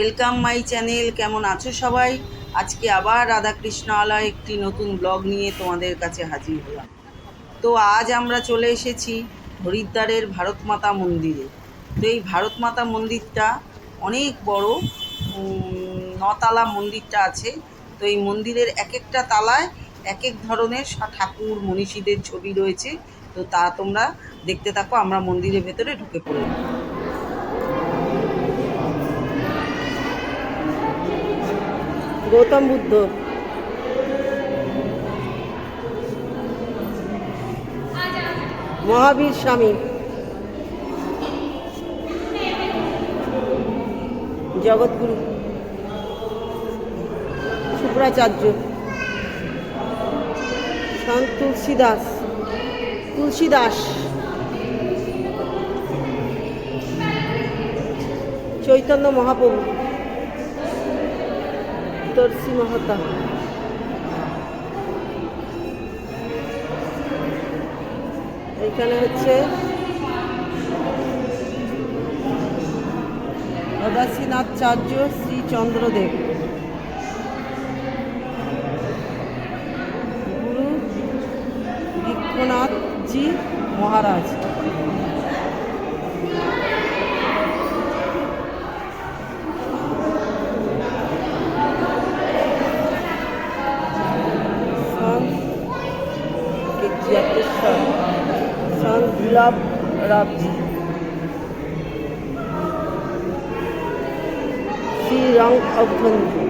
Welcome my channel কেমন আছো সবাই? আজকে আবার রাধাকৃষ্ণ আলয় একটি নতুন ব্লগ নিয়ে তোমাদের কাছে হাজির হলাম। তো আজ আমরা চলে এসেছি হরিদ্বারের ভারত মাতা মন্দিরে। তো এই ভারত মাতা মন্দিরটা অনেক বড় নতালা মন্দিরটা আছে। তো এই মন্দিরের এক একটা তালায় এক এক ধরনের ঠাকুর মনীষীদের ছবি রয়েছে। তো তা তোমরা দেখতে থাকো, আমরা মন্দিরের ভেতরে ঢুকে পড়লাম গৌতম বুদ্ধ। মহাবীর স্বামী। জগৎগুরু। শুক্রাচার্য সন্ত তুলসী দাস তুলসী দাস চৈতন্য মহাপ্রভু। তুলসী মহাতা এখানে হচ্ছে অদাসীনাথচার্য শ্রী চন্দ্রদেব। গুরু বিশ্বনাথজি মহারাজ। রাবজি শ্রী রং অভ্যন্তর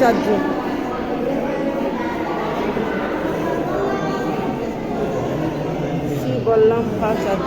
শঙ্করাচার্য শ্রী বল্লভাচার্য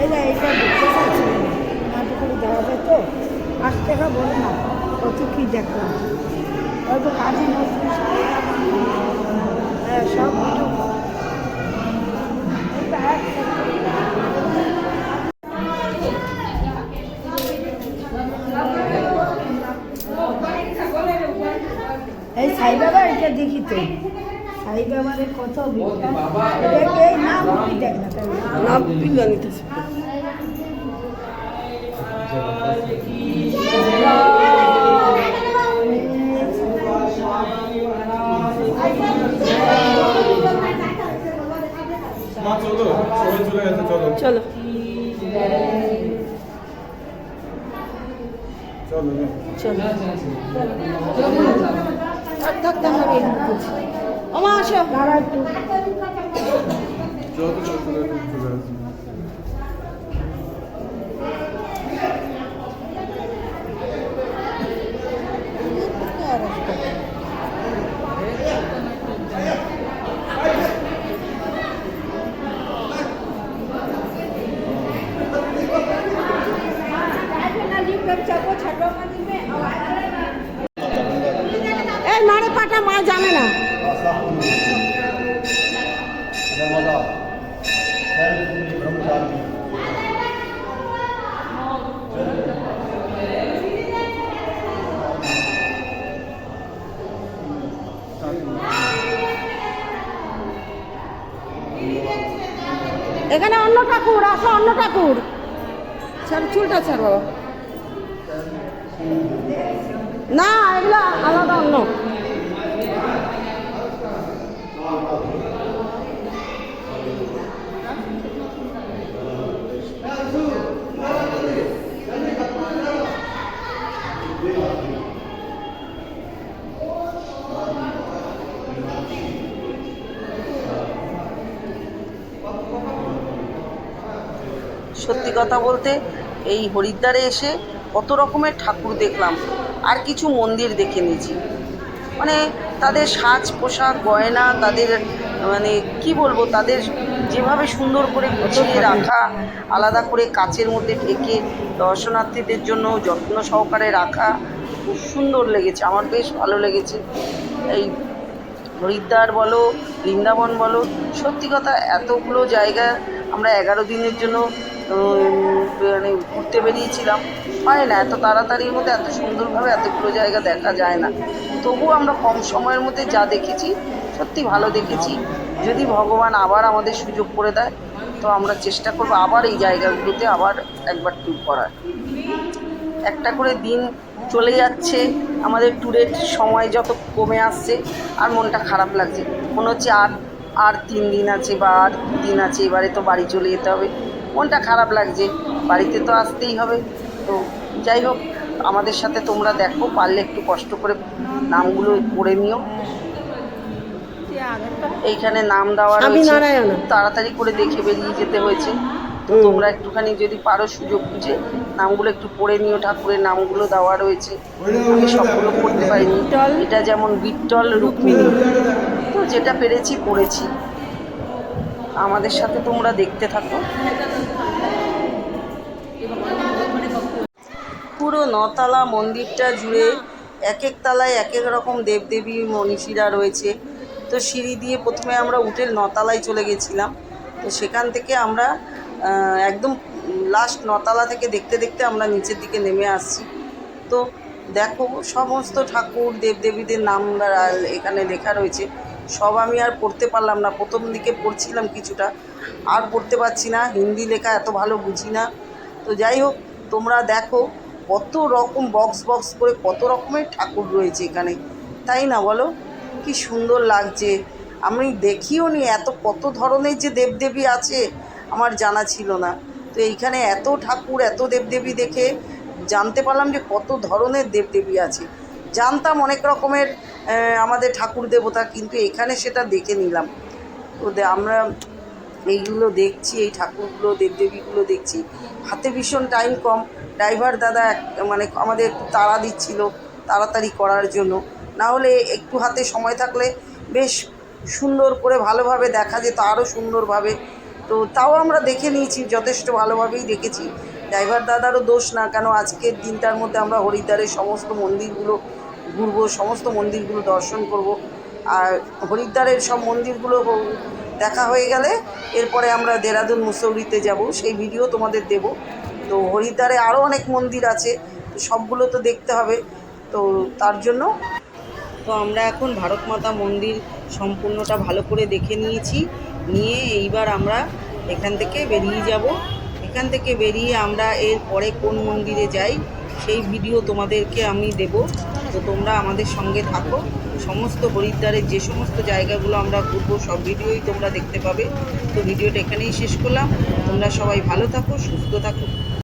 এই যে এইটা দেখতে পাচ্ছি মাটি করে দেওয়া যায় তো আট টাকা বলে না কত কি দেখলাম হয়তো কাজী নজরুল সাহেব, হ্যাঁ সব কিছু এটা এক এই সাই বাবা এটা দেখি তো বাবার কত এটা এই নাম কি দেখ না তাহলে? না বিজ্ঞানীতেছে চলো চলে চলো। চলো। চলো চলো। থাক থাক থাক আমি আমা আসো। এই মারে পাটা মা জানে না। এখানে অন্য ঠাকুর আসো অন্য ঠাকুর। ছাড় চুলটা ছাড় বাবা। না এগুলো আলাদা অন্য। সত্যি কথা বলতে এই হরিদ্বারে এসে কত রকমের ঠাকুর দেখলাম। আর কিছু মন্দির দেখে নিয়েছি। মানে তাদের সাজ পোশাক গয়না তাদের মানে কি বলব তাদের যেভাবে সুন্দর করে গুছিয়ে রাখা আলাদা করে কাচের মধ্যে ঢেকে দর্শনার্থীদের জন্য যত্ন সহকারে রাখা খুব সুন্দর লেগেছে। আমার বেশ ভালো লেগেছে। এই হরিদ্বার বলো বৃন্দাবন বলো সত্যি কথা এতগুলো জায়গা আমরা এগারো দিনের জন্য মানে ঘুরতে বেরিয়েছিলাম। হয় না, এত তাড়াতাড়ির মধ্যে, এত সুন্দরভাবে এতগুলো জায়গা দেখা যায় না। তবুও আমরা কম সময়ের মধ্যে যা দেখেছি, সত্যি ভালো দেখেছি। যদি ভগবান আবার আমাদের সুযোগ করে দেয়, তো আমরা চেষ্টা করব আবার এই জায়গাগুলোতে আবার একবার ট্যুর করার। একটা করে দিন চলে যাচ্ছে, আমাদের ট্যুরের সময় যত কমে আসছে, আর মনটা খারাপ লাগছে। মনে হচ্ছে আর আর তিন দিন আছে বা আর দিন আছে, এবারে তো বাড়ি চলে যেতে হবে। মনটা খারাপ লাগছে। বাড়িতে তো আসতেই হবে। তো যাই হোক আমাদের সাথে তোমরা দেখো পারলে একটু কষ্ট করে নামগুলো পড়ে নিও। এইখানে নাম দেওয়া রয়েছে। তাড়াতাড়ি করে দেখে বেরিয়ে যেতে হয়েছে। তো তোমরা একটুখানি যদি পারো সুযোগ বুঝে নামগুলো একটু পড়ে নিও। ঠাকুরের নামগুলো দেওয়া রয়েছে। আমি সবগুলো পড়তে পারিনি। এটা যেমন বিট্টল রুক্মিণী। তো যেটা পেরেছি পড়েছি আমাদের সাথে তোমরা দেখতে থাকো। পুরো নতলা মন্দিরটা জুড়ে এক এক তলায় এক এক রকম দেবদেবী মনীষীরা রয়েছে। তো সিঁড়ি দিয়ে প্রথমে আমরা উঠে নতলায় চলে গেছিলাম। তো সেখান থেকে আমরা একদম লাস্ট নতলা থেকে দেখতে দেখতে আমরা নিচের দিকে নেমে আসছি। তো দেখো, সমস্ত ঠাকুর দেবদেবীদের নাম এখানে লেখা রয়েছে। সব আমি আর পড়তে পারলাম না। প্রথম দিকে পড়ছিলাম কিছুটা, আর পড়তে পারছি না। হিন্দি লেখা এত ভালো বুঝি না। তো যাই হোক, তোমরা দেখো কত রকম বক্স বক্স করে কত রকমের ঠাকুর রয়েছে এখানে। তাই না বলো? কি সুন্দর লাগছে। আমি দেখিও নি এত, কত ধরনের যে দেবদেবী আছে, আমার জানা ছিল না। তো এইখানে এত ঠাকুর, এত দেবদেবী দেখে জানতে পারলাম যে কত ধরনের দেবদেবী আছে। জানতাম অনেক রকমের আমাদের ঠাকুর দেবতা, কিন্তু এখানে সেটা দেখে নিলাম। তো আমরা এইগুলো দেখছি, এই ঠাকুরগুলো, দেবদেবীগুলো দেখছি। হাতে ভীষণ টাইম কম। ড্রাইভার দাদা মানে আমাদের একটু তাড়া দিচ্ছিল তাড়াতাড়ি করার জন্য। না হলে একটু হাতে সময় থাকলে বেশ সুন্দর করে ভালোভাবে দেখা যেত আরও সুন্দরভাবে। তো তাও আমরা দেখে নিয়েছি, যথেষ্ট ভালোভাবেই দেখেছি। ড্রাইভার দাদারও দোষ না, কেন আজকের দিনটার মধ্যে আমরা হরিদ্বারের সমস্ত মন্দিরগুলো ঘুরবো, সমস্ত মন্দিরগুলো দর্শন করব। আর হরিদ্বারের সব মন্দিরগুলো দেখা হয়ে গেলে এরপরে আমরা দেরাদুন মুসৌরিতে যাব, সেই ভিডিও তোমাদের দেব। তো হরিদ্বারে আরও অনেক মন্দির আছে, তো সবগুলো তো দেখতে হবে। তো তার জন্য তো আমরা এখন ভারত মাতা মন্দির সম্পূর্ণটা ভালো করে দেখে নিয়েছি। নিয়ে এইবার আমরা এখান থেকে বেরিয়ে যাব। এখান থেকে বেরিয়ে আমরা এর পরে কোন মন্দিরে যাই, সেই ভিডিও তোমাদেরকে আমি দেব। তো তোমরা আমাদের সঙ্গে থাকো। সমস্ত হরিদ্বারের যে সমস্ত জায়গাগুলো আমরা ঘুরবো, সব ভিডিওই তোমরা দেখতে পাবে। তো ভিডিওটা এখানেই শেষ করলাম। তোমরা সবাই ভালো থাকো, সুস্থ থাকো।